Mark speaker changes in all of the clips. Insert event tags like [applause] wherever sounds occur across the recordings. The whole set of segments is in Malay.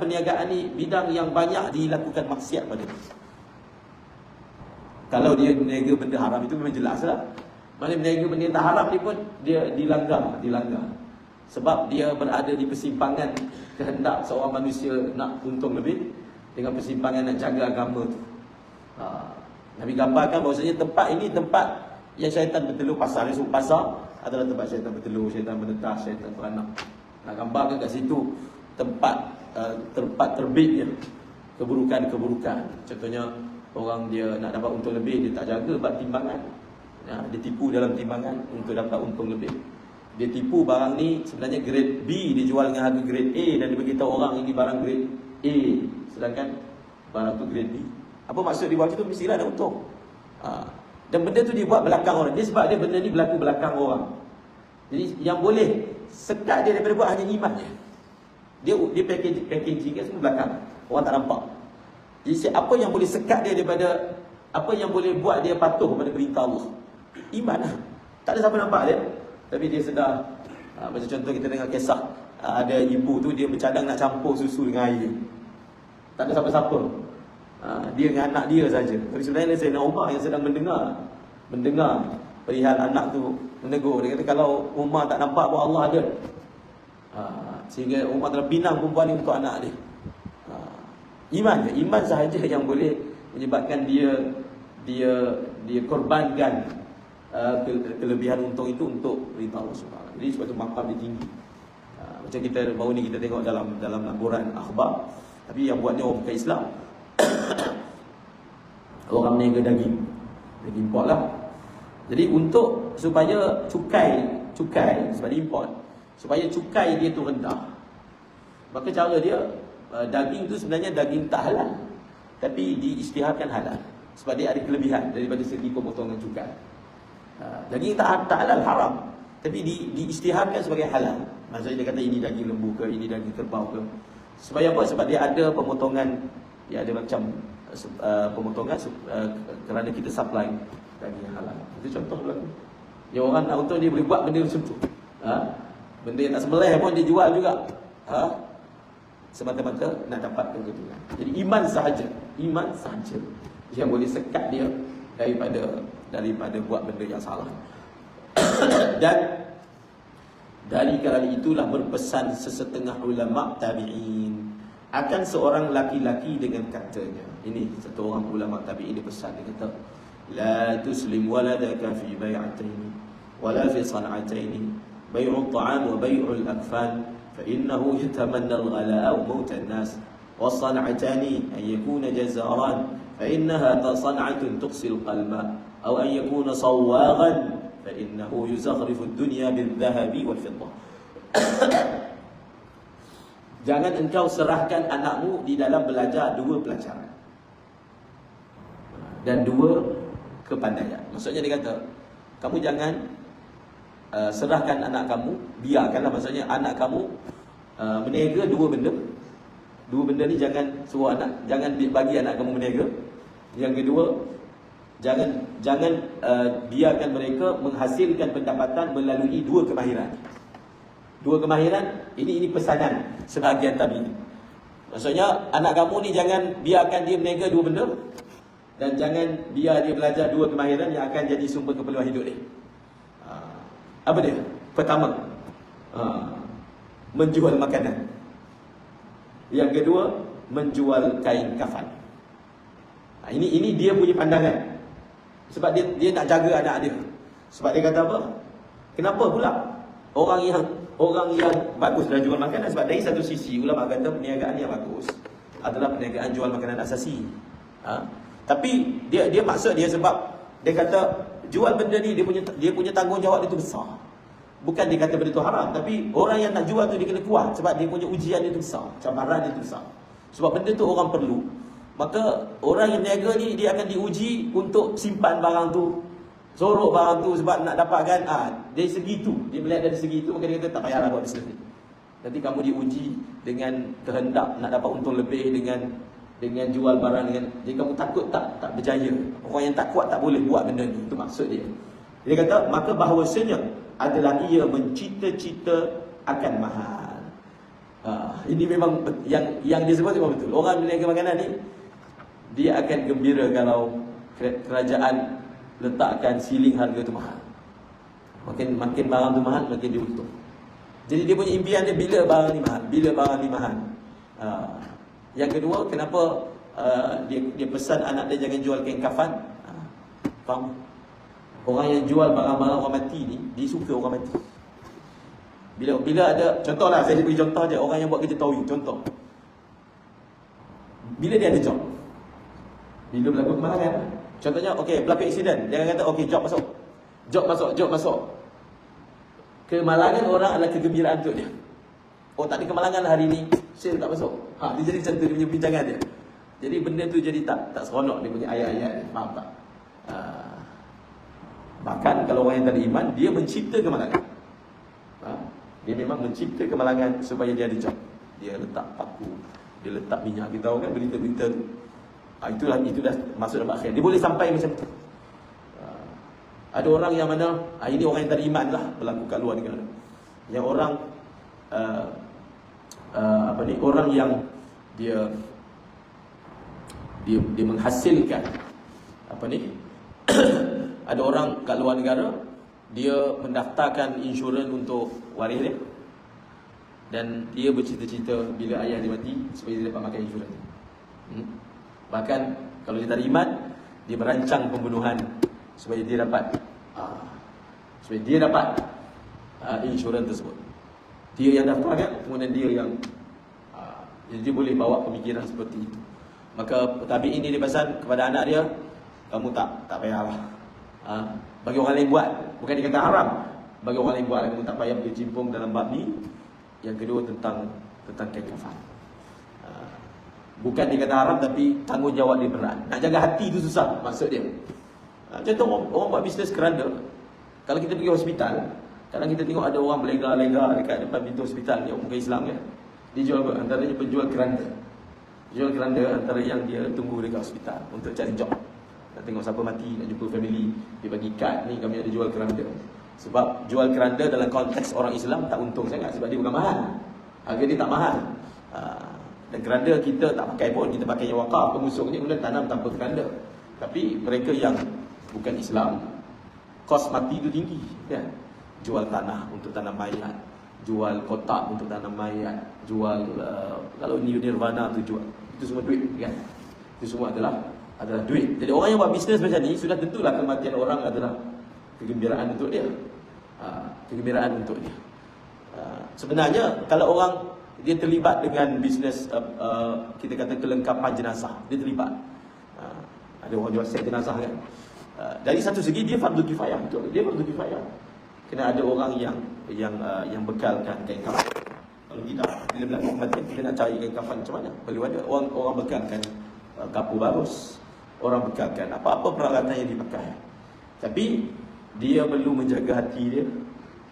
Speaker 1: perniagaan ni bidang yang banyak dilakukan maksiat pada dia. Kalau dia berniaga benda haram itu memang jelas lah. Mana berniaga benda yang tak haram ni pun dia dilanggar, dilanggar. Sebab dia berada di persimpangan kehendak seorang manusia nak untung lebih dengan persimpangan nak jaga agama tu. Ha. Nabi gambarkan bahawasanya tempat ini tempat yang syaitan bertelur pasar. Dia sebut pasar adalah tempat syaitan bertelur, syaitan menetas, syaitan beranak. Nak gambarkan kat situ tempat uh, tempat terbitnya keburukan-keburukan. Contohnya orang dia nak dapat untung lebih dia tak jaga bab timbangan. Ya, dia tipu dalam timbangan untuk dapat untung lebih. Dia tipu barang ni sebenarnya grade B dia jual dengan harga grade A dan dia beritahu orang ini barang grade A sedangkan barang tu grade B. Apa maksud dia buat itu mestilah ada untung. Ha. Dan benda tu dia buat belakang orang. Dia sebab dia benda ni berlaku belakang orang. Jadi yang boleh sekat dia daripada buat hanya iman dia. Dia package packaging kan semua belakang. Orang tak nampak. Jadi apa yang boleh sekat dia daripada apa yang boleh buat dia patuh kepada perintah Allah? Iman lah. Tak ada siapa nampak dia. Tapi dia sedar. Ha, macam contoh kita dengar kisah. Ha, ada ibu tu dia bercadang nak campur susu dengan air. Tak ada siapa-siapa. Ha, dia dengan anak dia saja. Tapi sebenarnya Sayyidina Umar yang sedang mendengar. Mendengar perihal anak tu menegur. Dia kata kalau Umar tak nampak bahawa Allah ada. Ha, sehingga Umar telah pinang perempuan ni untuk anak dia. Ha, iman je. Iman sahaja yang boleh menyebabkan dia dia dia korbankan uh, kelebihan untung itu untuk perintah Allah Subhanahu Jadi sebab itu makam dia tinggi. Uh, macam kita baru ni kita tengok dalam dalam laporan akhbar tapi yang buatnya orang bukan Islam. [coughs] orang meniaga daging. Daging import lah. Jadi untuk supaya cukai cukai sebab import supaya cukai dia tu rendah. Maka cara dia uh, daging tu sebenarnya daging tak halal tapi diisytiharkan halal sebab dia ada kelebihan daripada segi pemotongan cukai. Uh, daging tak tak halal haram tapi di diisytiharkan sebagai halal. Maksudnya dia kata ini daging lembu ke ini daging kerbau ke. Supaya apa? Sebab dia ada pemotongan dia ada macam uh, pemotongan uh, kerana kita supply daging halal. Itu contoh berlaku. Yang orang nak untung dia boleh buat benda macam tu. Ha? Benda yang tak sembelih pun dia jual juga. Ha? Semata-mata nak dapat keuntungan. Jadi iman sahaja, iman sahaja yang boleh sekat dia daripada daripada buat benda yang salah. [coughs] Dan dari kerana itulah berpesan sesetengah ulama tabi'in akan seorang laki-laki dengan katanya. Ini satu orang ulama tabi'in dia pesan dia kata, "La tuslim waladaka fi bai'ataini wala fi san'ataini, بيع الطعام وبيع الأكفان فإنه يتمنى الغلاء وموت الناس. والصنعتان أن يكون جزاران فإنها صنعة تقسي القلب. أو أن يكون صواغا فإنه يزخرف الدنيا بالذهب والفضة. [coughs] Jangan engkau serahkan anakmu di dalam belajar dua pelajaran. Dan dua kepandaian. Maksudnya dia kata, kamu jangan uh, serahkan anak kamu Biarkanlah maksudnya anak kamu uh, Meniaga dua benda Dua benda ni jangan suruh anak Jangan bagi anak kamu meniaga Yang kedua Jangan jangan uh, biarkan mereka menghasilkan pendapatan melalui dua kemahiran Dua kemahiran, ini ini pesanan sebahagian tadi. Maksudnya anak kamu ni jangan biarkan dia berniaga dua benda dan jangan biar dia belajar dua kemahiran yang akan jadi sumber keperluan hidup dia. Apa dia? Pertama, ha. menjual makanan. Yang kedua, menjual kain kafan. Ha. Ini ini dia punya pandangan. Sebab dia dia nak jaga anak dia. Sebab dia kata apa? Kenapa pula orang yang orang yang bagus dalam jual makanan sebab dari satu sisi ulama kata perniagaan yang bagus adalah perniagaan jual makanan asasi. Ha? Tapi dia dia maksud dia sebab dia kata jual benda ni dia punya dia punya tanggungjawab itu besar. Bukan dia kata benda itu haram tapi orang yang nak jual tu dia kena kuat sebab dia punya ujian itu besar, cabaran itu besar. Sebab benda tu orang perlu. Maka orang yang niaga ni dia akan diuji untuk simpan barang tu Sorok barang tu sebab nak dapatkan ah dari segi tu dia melihat dari segi tu maka dia kata tak payahlah buat bisnes ni. Nanti kamu diuji dengan kehendak nak dapat untung lebih dengan dengan jual barang dengan jadi kamu takut tak tak berjaya. Orang yang tak kuat tak boleh buat benda ni. Itu maksud dia. Dia kata maka bahawasanya adalah ia mencita-cita akan mahal. Ha, ini memang yang yang disebut memang betul. Orang meniaga makanan ni dia akan gembira kalau kerajaan letakkan siling harga tu mahal. Makin makin barang tu mahal, makin dia untung. Jadi dia punya impian dia bila barang ni mahal, bila barang ni mahal. Ha. Yang kedua, kenapa uh, dia dia pesan anak dia jangan jual kain kafan? Ha. Faham? Orang yang jual barang-barang orang mati ni, dia suka orang mati. Bila bila ada contohlah saya beri contoh je orang yang buat kerja towing contoh. Bila dia ada job. Bila berlaku kemalangan. Contohnya okey berlaku accident, dia kata okey job masuk. Job masuk, job masuk. Kemalangan orang adalah kegembiraan untuk dia. Oh tak ada kemalangan hari ni, sale tak masuk. Ha dia jadi macam tu dia punya bincangan dia. Jadi benda tu jadi tak tak seronok dia punya ayat-ayat. Faham tak? Ha. Bahkan kalau orang yang tak ada iman, dia mencipta kemalangan. Ha? Dia memang mencipta kemalangan supaya dia ada job. Dia letak paku, dia letak minyak. Kita tahu kan berita-berita tu. Ha, itulah itu dah masuk dalam akhir. Dia boleh sampai macam tu. Ha, ada orang yang mana, ha, ini orang yang tak iman lah berlaku kat luar negara. Yang orang, uh, uh, apa ni, orang yang dia dia, dia menghasilkan apa ni [coughs] ada orang kat luar negara dia mendaftarkan insurans untuk waris dia dan dia bercita-cita bila ayah dia mati supaya dia dapat makan insurans hmm? bahkan kalau dia tak iman dia merancang pembunuhan supaya dia dapat uh, supaya dia dapat uh, insurans tersebut dia yang daftarkan kemudian dia yang uh, dia boleh bawa pemikiran seperti itu. Maka tabi'in ini dia pesan kepada anak dia kamu tak tak payahlah. Ha? Bagi orang lain buat. Bukan dia kata haram. Bagi orang lain buat Kamu tak payah bercimpung dalam bab ni. Yang kedua tentang Tentang kain kafan ha. Bukan dia kata haram Tapi tanggungjawab dia berat. Nak jaga hati tu susah Maksud dia. Ha. Contoh orang, orang buat bisnes keranda. Kalau kita pergi hospital Kadang kita tengok ada orang berlega-lega Dekat depan pintu hospital Yang muka Islam kan Dia jual apa? Antaranya penjual keranda. Jual keranda antara yang dia tunggu dekat hospital Untuk cari job. Nak tengok siapa mati, nak jumpa family. Dia bagi kad ni kami ada jual keranda. Sebab jual keranda dalam konteks orang Islam tak untung sangat Sebab dia bukan mahal. Harga dia tak mahal. Ha, Dan keranda kita tak pakai pun Kita pakai yang wakaf, pengusung ni kemudian tanam tanpa keranda. Tapi mereka yang bukan Islam Kos mati tu tinggi kan? Jual tanah untuk tanam mayat Jual kotak untuk tanam mayat Jual, uh, kalau ni nirvana tu jual Itu semua duit kan Itu semua adalah adalah duit. Jadi orang yang buat bisnes macam ni sudah tentulah kematian orang adalah kegembiraan untuk dia. Ha, kegembiraan untuk dia. Ha, sebenarnya kalau orang dia terlibat dengan bisnes uh, uh, kita kata kelengkapan jenazah, dia terlibat. Ha, ada orang jual set jenazah kan. Uh, dari satu segi dia fardu kifayah betul. Dia fardu kifayah. Kena ada orang yang yang uh, yang bekalkan kain kafan. Kalau kita bila berlaku kematian kita nak cari kain kafan macam mana? Perlu ada orang orang bekalkan uh, kapur bagus orang bekalkan apa-apa peralatan yang dipakai. Tapi dia perlu menjaga hati dia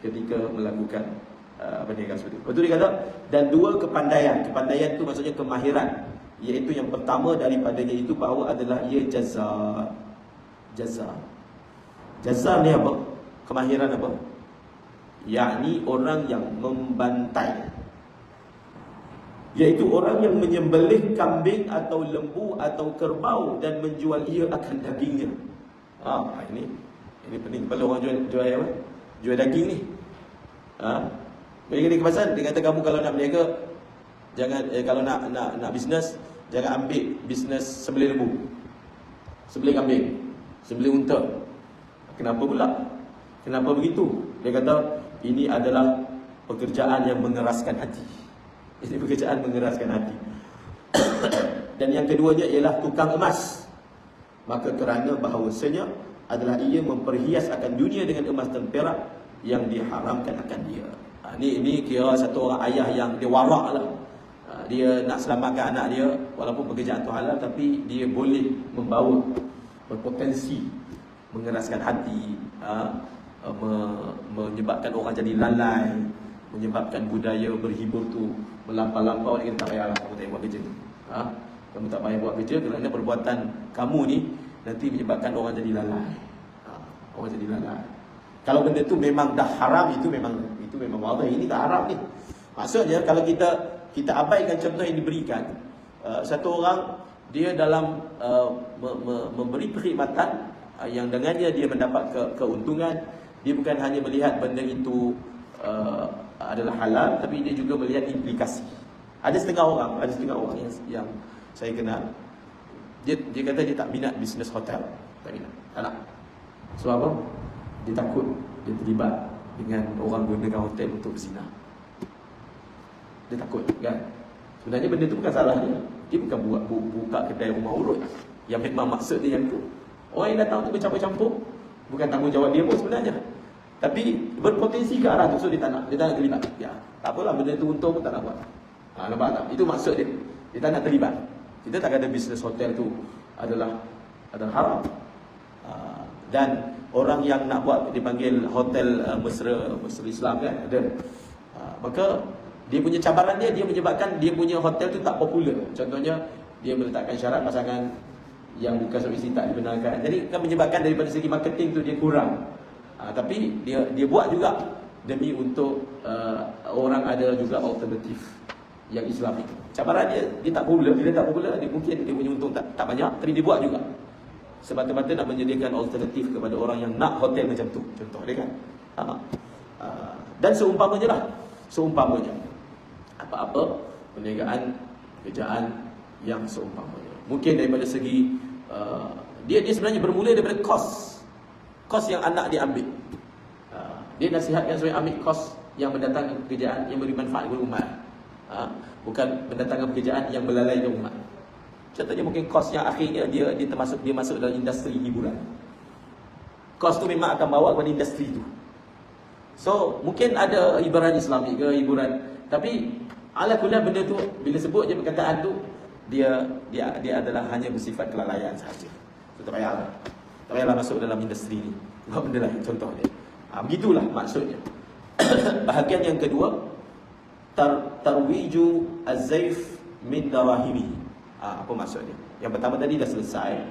Speaker 1: ketika melakukan uh, apa dia kata seperti itu. Betul dia kata dan dua kepandaian. Kepandaian itu maksudnya kemahiran. Iaitu yang pertama daripadanya itu bahawa adalah ia jaza. Jaza. Jaza ni apa? Kemahiran apa? Yakni orang yang membantai Iaitu orang yang menyembelih kambing atau lembu atau kerbau dan menjual ia akan dagingnya. Ha, ini ini penting kalau orang jual jual apa? Jual daging ni. Ha? Bagi ni kepasan dia kata kamu kalau nak berniaga jangan eh, kalau nak nak nak bisnes jangan ambil bisnes sembelih lembu. Sembelih kambing, sembelih unta. Kenapa pula? Kenapa begitu? Dia kata ini adalah pekerjaan yang mengeraskan hati. [laughs] Ini pekerjaan mengeraskan hati. [coughs] Dan yang keduanya ialah tukang emas. Maka kerana bahawasanya adalah ia memperhias akan dunia dengan emas dan perak yang diharamkan akan dia. Ha, ini ini kira satu orang ayah yang dia warak lah. Ha, dia nak selamatkan anak dia walaupun pekerjaan tu halal tapi dia boleh membawa berpotensi mengeraskan hati, ha, me, menyebabkan orang jadi lalai, menyebabkan budaya berhibur tu melampau-lampau dia tak payahlah kamu tak buat kerja tu. Ha? Kamu tak payah buat kerja kerana perbuatan kamu ni nanti menyebabkan orang jadi lalai. Ha? Orang jadi lalai. Kalau benda tu memang dah haram itu memang itu memang wadah ini tak haram ni. Maksudnya kalau kita kita abaikan contoh yang diberikan uh, satu orang dia dalam uh, me- me- memberi perkhidmatan uh, yang dengannya dia mendapat ke- keuntungan dia bukan hanya melihat benda itu uh, adalah halal tapi dia juga melihat implikasi. Ada setengah orang ada setengah orang yang, yang saya kenal. Dia dia kata dia tak minat bisnes hotel. Tak minat. Tak sebab apa? Dia takut dia terlibat dengan orang gunakan hotel untuk berzina. Dia takut kan? Sebenarnya benda tu bukan salah dia. Dia bukan buat bu, buka kedai rumah urut. Yang memang maksud dia yang tu. Orang yang datang tu bercampur-campur. Bukan tanggungjawab dia pun sebenarnya tapi berpotensi ke arah tu so dia tak nak dia tak nak terlibat. Ya tak apalah benda tu untung pun tak nak buat. Ha, nampak tak? Itu maksud dia. Dia tak nak terlibat. Kita tak ada bisnes hotel tu adalah adalah haram. Ha, dan orang yang nak buat dipanggil hotel uh, mesra mesra Islam kan ada. Ha, maka dia punya cabaran dia dia menyebabkan dia punya hotel tu tak popular. Contohnya dia meletakkan syarat pasangan yang bukan suami isteri tak dibenarkan. Jadi kan menyebabkan daripada segi marketing tu dia kurang ha, tapi dia dia buat juga demi untuk uh, orang ada juga alternatif yang Islami cabaran dia dia tak popular bila tak popular dia mungkin dia punya untung tak tak banyak tapi dia buat juga semata-mata nak menyediakan alternatif kepada orang yang nak hotel macam tu contoh dia kan ha. Ha. dan seumpamanya lah seumpamanya apa-apa perniagaan kerjaan yang seumpamanya. Mungkin daripada segi uh, dia dia sebenarnya bermula daripada kos kos yang anak dia ambil. Uh, dia nasihatkan supaya ambil kos yang mendatangkan pekerjaan yang beri manfaat kepada umat. Uh, bukan mendatangkan pekerjaan yang melalaikan umat. Contohnya mungkin kos yang akhirnya dia dia termasuk dia masuk dalam industri hiburan. Kos tu memang akan bawa kepada industri tu. So, mungkin ada hiburan Islami ke hiburan tapi ala kulli benda tu bila sebut je perkataan tu dia dia dia adalah hanya bersifat kelalaian sahaja. So, tak payahlah. Tak payahlah masuk dalam industri ni. Buat benda lain contoh dia. Ha, begitulah maksudnya. [coughs] Bahagian yang kedua tar, tarwiju az-zaif min darahimi. Ha, apa maksudnya? Yang pertama tadi dah selesai.